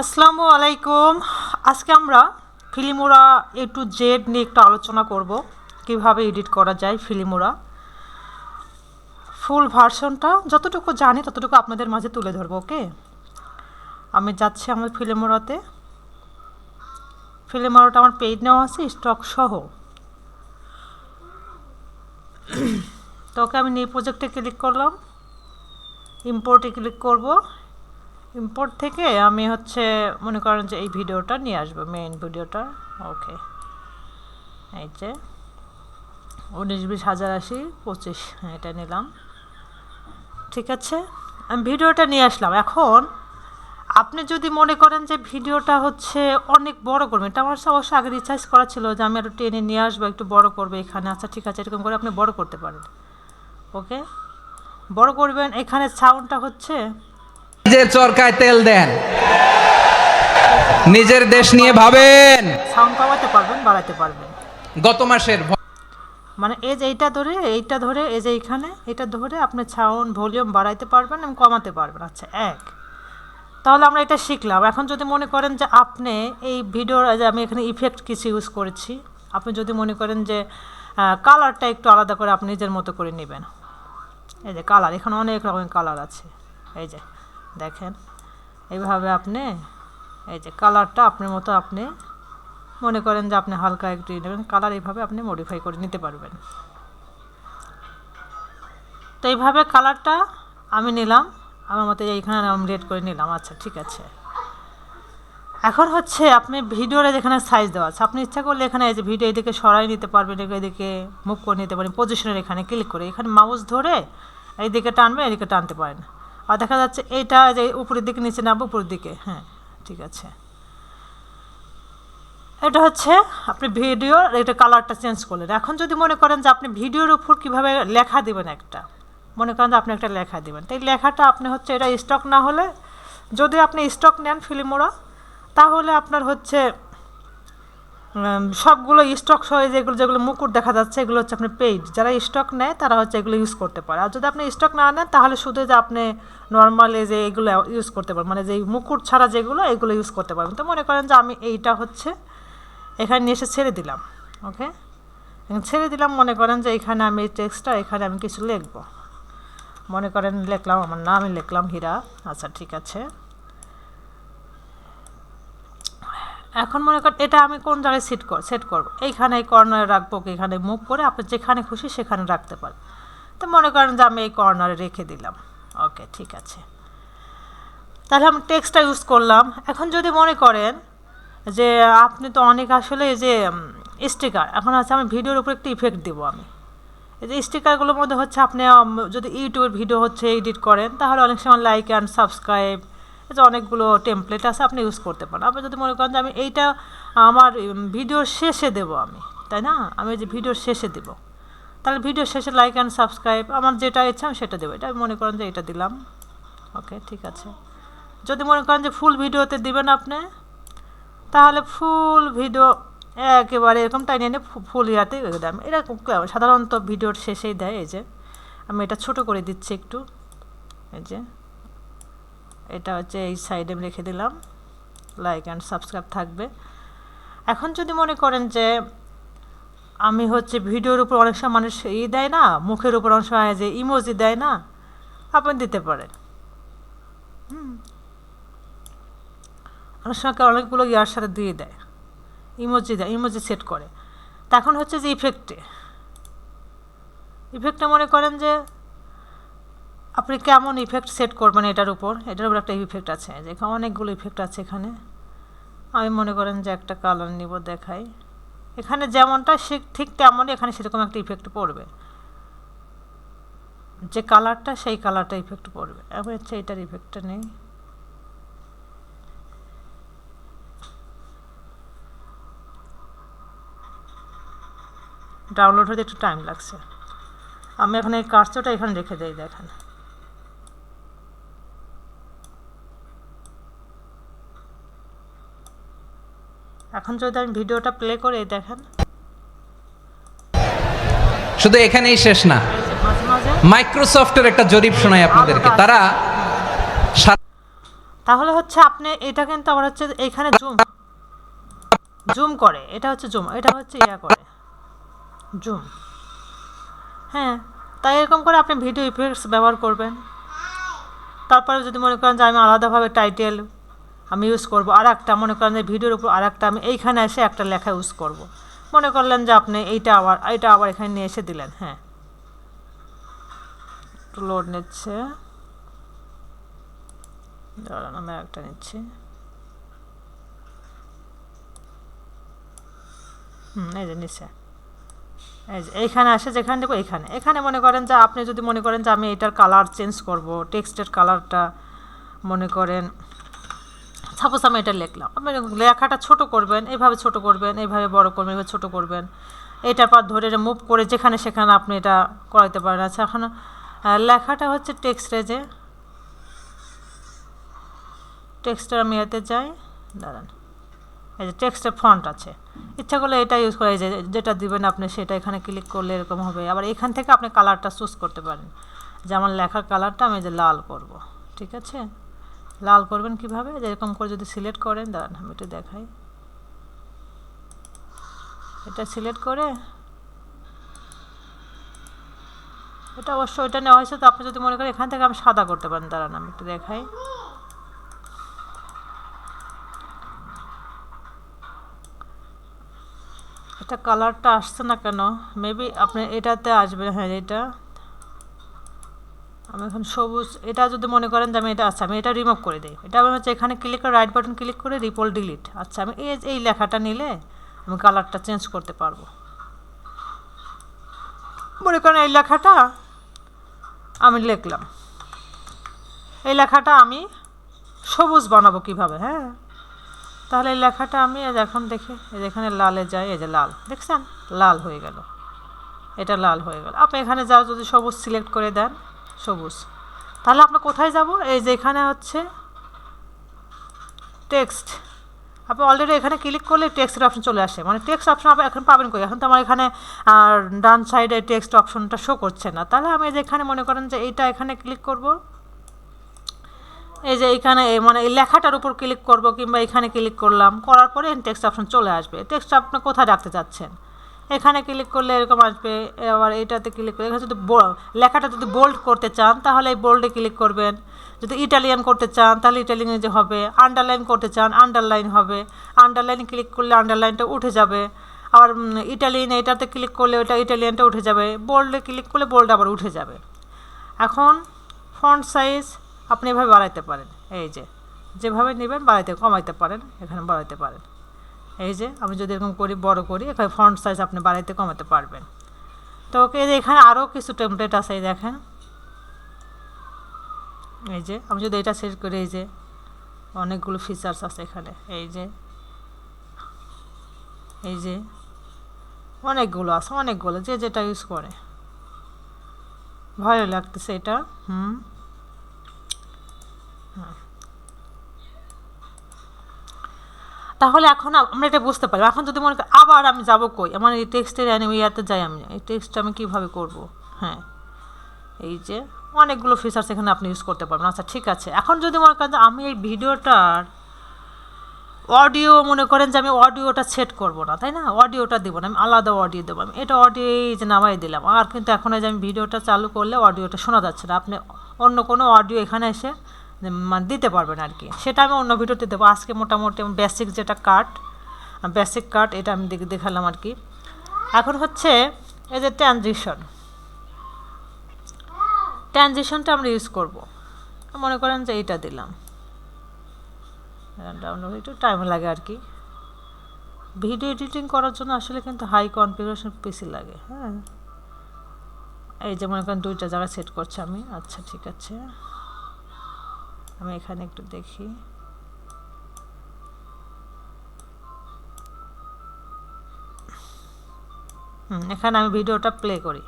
আসসালামু আলাইকুম। আজকে আমরা ফিলিমোরা এ টু জেড নিয়ে একটু আলোচনা করব। কীভাবে এডিট করা যায় ফিলিমোরা। ফুল ভার্সনটা যতটুকু জানি ততটুকু আপনাদের মাঝে তুলে ধরবো, ওকে? আমি যাচ্ছি আমার ফিলিমোরাতে। ফিলিমোরাটা আমার পেজ নেওয়া আছে, স্টক সহ। তো ওকে আমি নিউ প্রজেক্টে ক্লিক করলাম। ইম্পোর্টে ক্লিক করব। ইম্পোর্ট থেকে আমি হচ্ছে মনে করেন যে এই ভিডিওটা নিয়ে আসব মেইন ভিডিওটা। ওকে এই যে উনিশ, বিশ, হাজার আশি, পঁচিশ, এটা নিলাম। ঠিক আছে? আমি ভিডিওটা নিয়ে আসলাম। এখন আপনি যদি মনে করেন যে ভিডিওটা হচ্ছে অনেক বড় করবেন, এটা আমার অবশ্য আগে রিচার্জ করা ছিল যে আমি একটু টেনে নিয়ে আসব, একটু বড় করবে এখানে। আচ্ছা ঠিক আছে, এরকম করে আপনি বড় করতে পারেন। ওকে বড় করবেন, এখানে সাউন্ডটা হচ্ছে নিজের চরকায় তেল দেন। নিজের দেশ নিয়ে ভাবেন। সাউন্ড কমাতে পারবেন বাড়াতে পারবেন। গত মাসের মানে এই যে এইটা ধরে এইটা ধরে এই যে এইখানে এটা ধরে আপনি সাউন্ড ভলিউম বাড়াইতে পারবেন এবং কমাতে পারবেন। আচ্ছা এক। তাহলে আমরা এটা শিখলাম। এখন যদি মনে করেন যে আপনি এই ভিডিওর যে আমি এখানে ইফেক্ট কিছু ইউজ করেছি আপনি যদি মনে করেন যে কালারটা একটু আলাদা করে আপনি নিজের মতো করে নেবেন। এই যে কালার এখানে অনেক রকমের কালার আছে। এই যে। দেখেন, এইভাবে আপনি এই যে কালারটা আপনার মতো আপনি মনে করেন যে আপনি হালকা একটু নেবেন কালার এইভাবে আপনি মডিফাই করে নিতে পারবেন। তো এইভাবে কালারটা আমি নিলাম, আমার মতে এইখানে আমি রেড করে নিলাম। আচ্ছা ঠিক আছে। এখন হচ্ছে আপনি ভিডিওর যেখানে সাইজ দেওয়া আছে, আপনি ইচ্ছা করলে এখানে এই যে ভিডিও এদিকে সরাই নিতে পারবেন, এদিকে মুভ করে নিতে পারেন পজিশনের এখানে ক্লিক করে। এখানে মাউস ধরে এইদিকে টানবেন, এদিকে টানতে পারেন। আর দেখা যাচ্ছে এইটা যে উপরের দিকে, নিচে নামবো উপরের দিকে। হ্যাঁ ঠিক আছে। এটা হচ্ছে আপনি ভিডিওর এটা কালারটা চেঞ্জ করলেন। এখন যদি মনে করেন যে আপনি ভিডিওর উপর কীভাবে লেখা দেবেন একটা, মনে করেন যে আপনি একটা লেখা দেবেন। তো এই লেখাটা আপনি হচ্ছে, এটা স্টক না হলে যদি আপনি স্টক নেন ফিল্মোরা তাহলে আপনার হচ্ছে সবগুলো স্টক সহ যেগুলো যেগুলো মুকুট দেখা যাচ্ছে, এগুলো হচ্ছে আপনার পেইড যারা স্টক নেয়, তারা হচ্ছে এগুলো ইউজ করতে পারে। আর যদি আপনি স্টক না নেন, তাহলে শুধু যে আপনি নর্মালি যে এগুলো ইউজ করতে পারেন মানে যে মুকুট ছাড়া যেগুলো, এগুলো ইউজ করতে পারবেন। তো মনে করেন যে আমি এইটা হচ্ছে এখানে নিয়ে এসে ছেড়ে দিলাম ওকে ছেড়ে দিলাম, মনে করেন যে এখানে আমি এই টেক্সটটা এখানে আমি কিছু লিখব। মনে করেন লিখলাম, আমার নাম লিখলাম হীরা। আচ্ছা ঠিক আছে। এখন মনে করেন এটা আমি কোন জায়গায় সেট কর সেট করব। এইখানে এই কর্নারে রাখব এখানে মুভ করে আপনি যেখানে খুশি সেখানে রাখতে পারেন। তো মনে করেন যে আমি এই কর্নারে রেখে দিলাম। ওকে ঠিক আছে। তাহলে আমি টেক্সটটা ইউজ করলাম। এখন যদি মনে করেন যে আপনি তো অনেক আসলে এই যে স্টিকার এখন আছে আমি ভিডিওর উপর একটা ইফেক্ট দেবো আমি। এই যে স্টিকারগুলোর মধ্যে হচ্ছে আপনি যদি ইউটিউবের ভিডিও হচ্ছে এডিট করেন, তাহলে অনেক সময় লাইক অ্যান্ড সাবস্ক্রাইব যে অনেকগুলো টেমপ্লেট আছে, আপনি ইউজ করতে পারেন। আপনি যদি মনে করেন যে আমি এইটা আমার ভিডিওর শেষে দেব আমি, তাই না? আমি যে ভিডিওর শেষে দেব। তাহলে ভিডিওর শেষে লাইক অ্যান্ড সাবস্ক্রাইব আমার যেটা ইচ্ছা আমি সেটা দেবো। এটা আমি মনে করেন যে এটা দিলাম। ওকে ঠিক আছে। যদি মনে করেন যে ফুল ভিডিওতে দিবেন আপনি, তাহলে ফুল ভিডিও একেবারে এরকম টাইনে এনে ফুল ইয়াতে দেয় এটা সাধারণত ভিডিওর শেষেই দেয়, এই যে। আমি এটা ছোট করে দিচ্ছি একটু। এই যে। এটা হচ্ছে এই সাইডে আমি রেখে দিলাম। লাইক অ্যান্ড সাবস্ক্রাইব থাকবে। এখন যদি মনে করেন যে আমি হচ্ছে ভিডিওর উপর অনেক সময় মানুষ ই দেয় না, মুখের উপর অনেক সময় যে ইমোজি দেয় না, আপনি দিতে পারেন। অনেক সময় অনেকগুলো ইয়ার সাথে দিয়ে দেয়। ইমোজি দেয় ইমোজি সেট করে। তখন হচ্ছে যে ইফেক্টে ইফেক্টে মনে করেন যে আপনি কেমন ইফেক্ট সেট করবেন এটার উপর? এটার উপর একটা ইফেক্ট আছে যেখানে অনেকগুলো ইফেক্ট আছে এখানে। আমি মনে করেন যে একটা কালার নিব, দেখাই। এখানে যেমনটা সে ঠিক তেমনই এখানে সেরকম একটা ইফেক্ট পড়বে। যে কালারটা সেই কালারটা ইফেক্ট পড়বে। এবার হচ্ছে এটার ইফেক্টটা নেই। ডাউনলোড হতে একটু টাইম লাগছে। আমি এখন এই কার্সটা এখানে রেখে দিই, দেখেন। এখন যদি আমি ভিডিওটা প্লে করে দেখেন। শুধু এখানেই শেষ না। মাইক্রোসফটের একটা জরিপ শোনাই আপনাদেরকে। তারা তাহলে হচ্ছে আপনি এটা কিন্তু আবার হচ্ছে এখানে জুম জুম করে। এটা হচ্ছে জুম এটা হচ্ছে ইয়া করে। জুম হ্যাঁ। তাই এরকম করে আপনি ভিডিও ইফেক্টস ব্যবহার করবেন। তারপরে যদি মনে করেন যে আমি আলাদাভাবে টাইটেল আমি ইউজ করব। আর একটা মনে করেন যে ভিডিওর উপর আর একটা আমি এইখানে এসে একটা লেখা ইউজ করব। মনে করলেন যে আপনি এইটা আবার এইটা আবার এখানে নিয়ে এসে দিলেন হ্যাঁ। একটু লোড নিচ্ছে। আমি একটা নিচ্ছি। হুম, এই যে নিচে এই যে এইখানে আসে যেখানে দেবো এখানে এখানে মনে করেন যে আপনি যদি মনে করেন যে আমি এটার কালার চেঞ্জ করব টেক্সটের কালারটা মনে করেন সাপোজ আমি এটা লিখলাম, আপনি লেখাটা ছোট করবেন এইভাবে ছোট করবেন এইভাবে বড় করবেন এইভাবে ছোট করবেন। এটার পর ধরে মুভ করে যেখানে সেখানে আপনি এটা করাইতে পারেন। আচ্ছা এখন লেখাটা হচ্ছে টেক্সটে যে টেক্সটের আমি এতে যাই, দাঁড়ান, এই যে টেক্সটের ফন্ট আছে। ইচ্ছা করলে এটা ইউজ করা, এই যে যেটা দিবেন আপনি সেটা এখানে ক্লিক করলে এরকম হবে। আবার এখান থেকে আপনি কালারটা চুজ করতে পারেন। যেমন লেখার কালারটা আমি যে লাল করব, ঠিক আছে? লাল করবেন কীভাবে? যে এরকম করে যদি সিলেক্ট করেন, দাঁড়ান আমি একটু দেখাই। এটা সিলেক্ট করে। এটা অবশ্য ওইটা নেওয়া হয়েছে, তো আপনি যদি মনে করেন এখান থেকে আমি সাদা করতে পারেন, দাঁড়ান আমি একটু দেখাই। এটা কালারটা আসছে না কেন? মেবি আপনি এটাতে আসবে হ্যাঁ এটা। আমি এখন সবুজ, এটা যদি মনে করেন যে আমি এটা আচ্ছা আমি এটা রিমুভ করে দিই। এটা আমি হচ্ছে এখানে ক্লিক করে রাইট বাটন ক্লিক করে রিপোল ডিলিট আচ্ছা আমি এই এই লেখাটা নিলে আমি কালারটা চেঞ্জ করতে পারব। মনে করেন এই লেখাটা আমি লিখলাম। এই লেখাটা আমি সবুজ বানাবো কীভাবে হ্যাঁ? তাহলে এই লেখাটা আমি এখন দেখি এখানে লালে যাই এই যে লাল। দেখছেন? লাল হয়ে গেল। এটা লাল হয়ে গেল। আপনি এখানে যাও, যদি সবুজ সিলেক্ট করে দেন। সবুজ। তাহলে আমরা কোথায় যাব? এই যে এখানে হচ্ছে টেক্সট আপনি অলরেডি এখানে ক্লিক করলে টেক্সটের অপশন চলে আসে। মানে টেক্সট অপশন আপনি এখন পাবেন কই? এখন তো আমার এখানে ডান সাইডে টেক্সট অপশনটা শো করছে না। তাহলে আমি এই যে এখানে মনে করেন যে এইটা এখানে ক্লিক করব। এই যে এখানে মানে এই লেখাটার উপর ক্লিক করব কিংবা এখানে ক্লিক করলাম। করার পরে টেক্সট অপশন চলে আসবে। টেক্সট আপনি কোথায় রাখতে চাচ্ছেন? এখানে ক্লিক করলে এরকম আসবে, আবার এইটাতে ক্লিক করে এখানে যদি লেখাটা যদি বোল্ড করতে চান, তাহলে এই বোল্ডে ক্লিক করবেন। যদি ইটালিয়ান করতে চান, তাহলে ইটালিয়ানে যে হবে আন্ডারলাইন করতে চান আন্ডারলাইন হবে। আন্ডারলাইন ক্লিক করলে আন্ডারলাইনটা উঠে যাবে। আবার ইটালিয়ান এটাতে ক্লিক করলে ওটা ইটালিয়ানটা উঠে যাবে। বোল্ডে ক্লিক করলে বোল্ড আবার উঠে যাবে। এখন ফন্ট সাইজ আপনি এভাবে বাড়াইতে পারেন। এই যে, যেভাবে নেবেন বাড়াইতে, কমাইতে পারেন, এখানে বাড়াইতে পারেন। এই যে আমি যদি এরকম করি, বড় করি, এখানে ফন্ট সাইজ আপনি বাড়াইতে কমাতে পারবেন। তো ওকে এখানে আরও কিছু টেমপ্লেট আছে দেখেন। এই যে, আমি যদি এটা সেট করি, এই যে অনেকগুলো ফিচার্স আছে এখানে। এই যে এই যে, অনেকগুলো আছে, অনেকগুলো, যে যেটা ইউজ করে। ভয় লাগতেছে এটা হুম হুম। তাহলে এখন আমরা এটা বুঝতে পারি এখন যদি মনে করি, আবার আমি যাব কই? আমার এই টেক্সটের ইয়াতে যাই আমি। এই টেক্সটটা আমি কীভাবে করব? হ্যাঁ। এই যে, অনেকগুলো ফিচার্স এখানে আপনি ইউজ করতে পারবেন। আচ্ছা ঠিক আছে। এখন যদি মনে করেন যে আমি এই ভিডিওটার অডিও মনে করেন যে আমি অডিওটা সেট করব না, তাই না? অডিওটা দেবো না, আমি আলাদা অডিও দেবো। আমি এটা অডিও এই যে নামাই দিলাম। আর কিন্তু এখন যে আমি ভিডিওটা চালু করলে অডিওটা শোনা যাচ্ছে না। আপনি অন্য কোনো অডিও এখানে এসে দিতে পারবেন আর কি। সেটা আমি অন্য ভিডিওতে দেবো। আজকে মোটামুটি আমি বেসিক যেটা কাট বেসিক কাট এটা আমি দেখে দেখালাম আর কি। এখন হচ্ছে এই যে ট্রানজিশন ট্রানজিশনটা আমরা ইউজ করব। মনে করেন যে এইটা দিলাম। একটু টাইম লাগে আর কি। ভিডিও এডিটিং করার জন্য আসলে কিন্তু হাই কনফিগারেশন পিসি লাগে হ্যাঁ। এই যে মনে করেন দুইটা জায়গায় সেট করছি আমি। আচ্ছা ঠিক আছে। আমি এখানে একটু দেখি। এখানে আমি ভিডিওটা প্লে করি।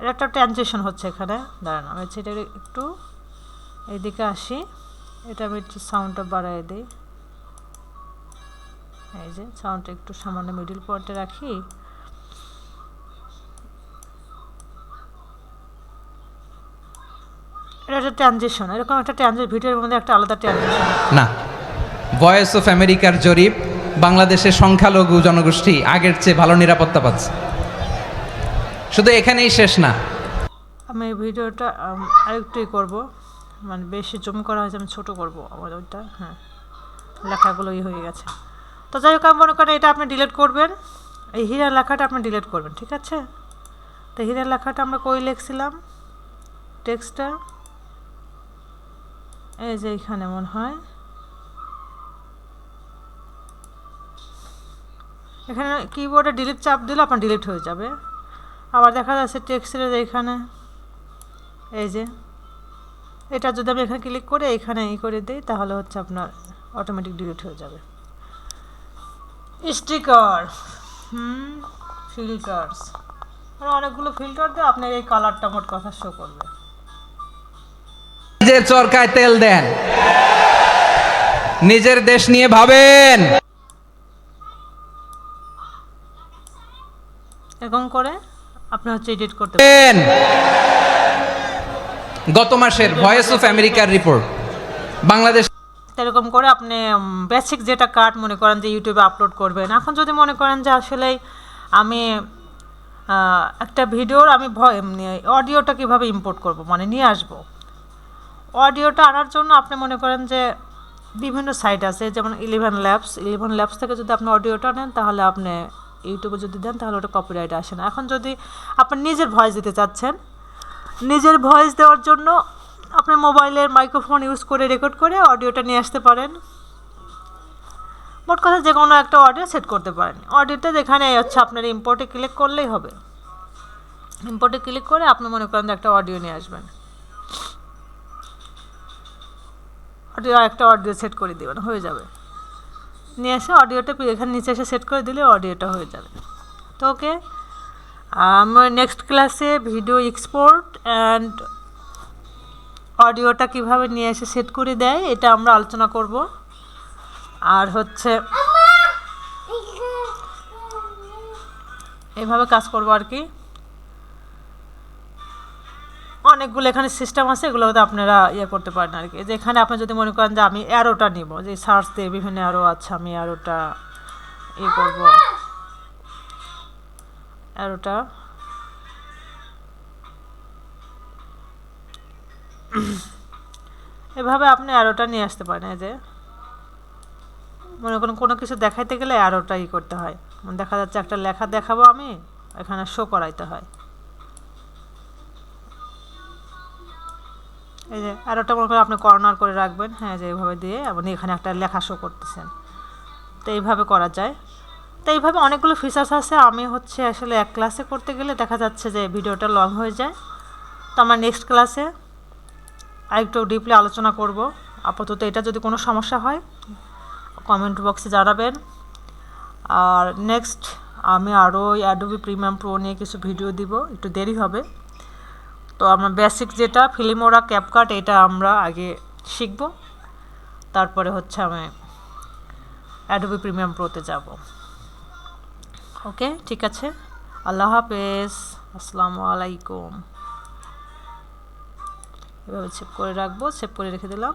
এটা একটা ট্রানজেকশন হচ্ছে এখানে। দাঁড়ান, আমি এটা একটু এইদিকে আসি। এটা আমি একটু সাউন্ডটা বাড়াই দিই। এই যে সাউন্ডটা একটু সামান্য মিডিল পয়েন্টে রাখি। এটা একটা ট্রানজেকশন এরকম একটা ট্রানজেকশন ভিডিওর মধ্যে একটা আলাদা ট্রানজেকশন না ভয়েস অফ আমেরিকার জরিপ বাংলাদেশের সংখ্যালঘু জনগোষ্ঠী আগের চেয়ে ভালো নিরাপত্তা পাচ্ছে। শুধু এখানেই শেষ না। আমি ভিডিওটা আরেকটুই করব। মানে বেশি জুম করা হয়েছে আমি ছোটো করব। আমার ওইটা হ্যাঁ লেখাগুলোই হয়ে গেছে। তো যাই হোক আমি মনে করেন এটা আপনি ডিলিট করবেন। এই হীরা লেখাটা আপনি ডিলিট করবেন ঠিক আছে? তো হীরা লেখাটা আমরা কই লিখছিলাম? টেক্সটটা? এই যে এখানে মনে হয়। এখানে কিবোর্ডে ডিলিট চাপ দিলে আপনার ডিলিট হয়ে যাবে। আবার দেখা যাচ্ছে টেক্সটের এখানে, এই যে। এটা যদি আমি এখানে ক্লিক করে এখানে ই করে দিই, তাহলে হচ্ছে আপনার অটোমেটিক ডিলিট হয়ে যাবে। স্টিকার হুম ফিল্টার্স অনেকগুলো ফিল্টার দিয়ে আপনার এই কালারটা মোট কথা শো করবে। নিজের চরকায় তেল দেন। নিজের দেশ নিয়ে ভাবেন। এরকম করে আপনি হচ্ছে এডিট করতে। গত মাসের ভয়েস অফ আমেরিকার রিপোর্ট বাংলাদেশ এরকম করে আপনি বেসিক যেটা কাট মনে করেন যে ইউটিউবে আপলোড করবেন। এখন যদি মনে করেন যে আসলে আমি একটা ভিডিওর আমি অডিওটা কীভাবে ইম্পোর্ট করব? মানে নিয়ে আসব। অডিওটা আনার জন্য আপনি মনে করেন যে বিভিন্ন সাইট আছে, যেমন ইলেভেন ল্যাবস ইলেভেন ল্যাবস থেকে যদি আপনি অডিওটা নেন, তাহলে আপনি ইউটিউবে যদি দেন, তাহলে ওটা কপিরাইট আসে না। এখন যদি আপনি নিজের ভয়েস দিতে চাচ্ছেন, নিজের ভয়েস দেওয়ার জন্য আপনি মোবাইলের মাইক্রোফোন ইউজ করে রেকর্ড করে অডিওটা নিয়ে আসতে পারেন। মোট কথা যে কোনো একটা অডিও সেট করতে পারেন। অডিওটা যেখানে হচ্ছে আপনার ইম্পোর্টে ক্লিক করলেই হবে। ইম্পোর্টে ক্লিক করে আপনি মনে করেন যে একটা অডিও নিয়ে আসবেন। অডিও একটা অডিও সেট করে দেবেন, হয়ে যাবে। নিয়ে এসে অডিওটা এখানে নিচে এসে সেট করে দিলে অডিওটা হয়ে যাবে। তো ওকে আমার নেক্সট ক্লাসে ভিডিও এক্সপোর্ট অ্যান্ড অডিওটা কীভাবে নিয়ে এসে সেট করে দেয়, এটা আমরা আলোচনা করব। আর হচ্ছে, এভাবে কাজ করব আর কি। অনেকগুলো এখানে সিস্টেম আছে, এগুলোতে আপনারা ইয়ে করতে পারেন আর কি। যে এখানে আপনি যদি মনে করেন যে আমি অ্যারোটা নিব, যে সার্চ দিয়ে বিভিন্ন অ্যারো আছে, আমি অ্যারোটা ইয়ে করব। অ্যারোটা এভাবে আপনি অ্যারোটা নিয়ে আসতে পারেন, এই যে। মনে করেন কোনো কিছু দেখাইতে গেলে অ্যারোটা ই করতে হয়। দেখা যাচ্ছে একটা লেখা দেখাবো আমি, এখানে শো করাইতে হয়। এই যে অ্যারোটা মনে করেন আপনি কর্নার করে রাখবেন হ্যাঁ যে এইভাবে দিয়ে আপনি এখানে একটা লেখা শো করতেছেন। তো এইভাবে করা যায়। তো এইভাবে অনেকগুলো ফিচার্স আছে। আমি হচ্ছে আসলে এক ক্লাসে করতে গেলে দেখা যাচ্ছে যে ভিডিওটা লং হয়ে যায়। তো আমার নেক্সট ক্লাসে আরেকটু ডিপলি আলোচনা করব। আপাতত এটা যদি কোনো সমস্যা হয় কমেন্ট বক্সে জানাবেন। আর নেক্সট আমি আরও অ্যাডোবি প্রিমিয়াম প্রো নিয়ে কিছু ভিডিও দিব। একটু দেরি হবে। তো আমার বেসিক যেটা ফিলিমোরা ক্যাপকাট এটা আমরা আগে শিখব। তারপরে হচ্ছে আমি অ্যাডোবি প্রিমিয়াম প্রোতে যাব। ওকে ঠিক আছে? আল্লাহ হাফেজ। আসসালামু আলাইকুম। এভাবে সেভ করে রাখব সেভ করে রেখে দিলাম।